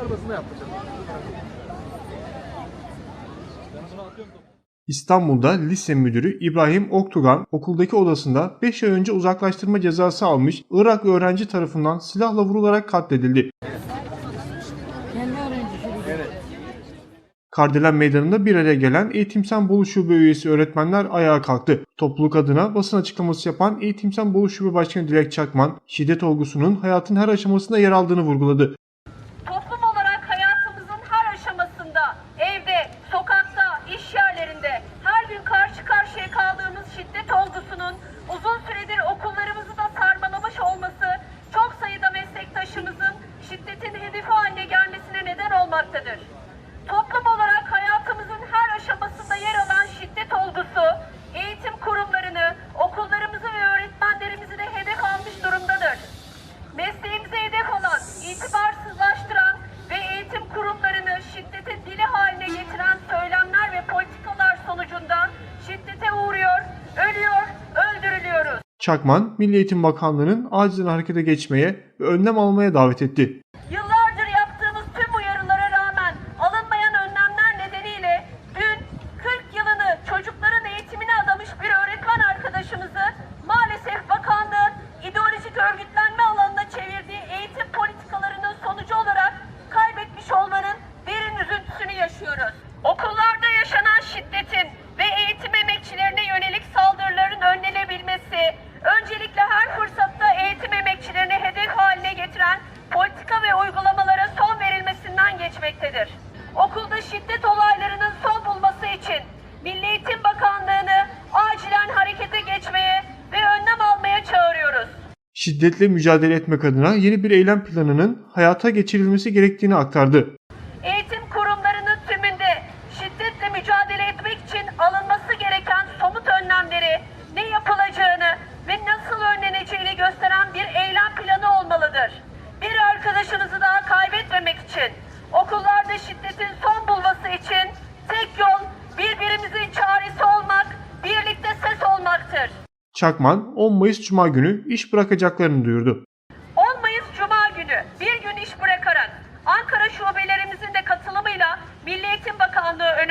arabasında yaptıracağım. İstanbul'da lise müdürü İbrahim Oktugan okuldaki odasında 5 ay önce uzaklaştırma cezası almış Iraklı öğrenci tarafından silahla vurularak katledildi. Kardelen Meydanı'nda bir araya gelen Eğitimsen Bolu Şube üyesi öğretmenler ayağa kalktı. Topluluk adına basın açıklaması yapan Eğitimsen Bolu Şube Başkanı Dilek Çakman, şiddet olgusunun hayatın her aşamasında yer aldığını vurguladı. Toplum olarak hayatımızın her aşamasında, evde, sokakta, iş yerlerinde her gün karşı karşıya kaldığımız şiddet olgusunun uzun süredir okullarımızı da sarmalamış olması çok sayıda meslektaşımızın şiddetin hedefi haline gelmesine neden olmaktadır. Toplum olarak hayatımızın her aşamasında yer alan şiddet olgusu eğitim kurumlarını, okullarımızı ve öğretmenlerimizi de hedef almış durumdadır mesleğimize hedef olan, itibarsızlaştıran ve eğitim kurumlarını şiddetin dili haline getiren söylemler ve politikalar sonucunda şiddete uğruyor, ölüyor, öldürülüyoruz. Çakman, Milli Eğitim Bakanlığı'nın acilen harekete geçmeye ve önlem almaya davet etti. Şiddetle mücadele etmek adına yeni bir eylem planının hayata geçirilmesi gerektiğini aktardı. Çakman 10 Mayıs Cuma günü iş bırakacaklarını duyurdu. 10 Mayıs Cuma günü bir gün iş bırakarak Ankara şubelerimizin de katılımıyla Milli Eğitim Bakanlığı önü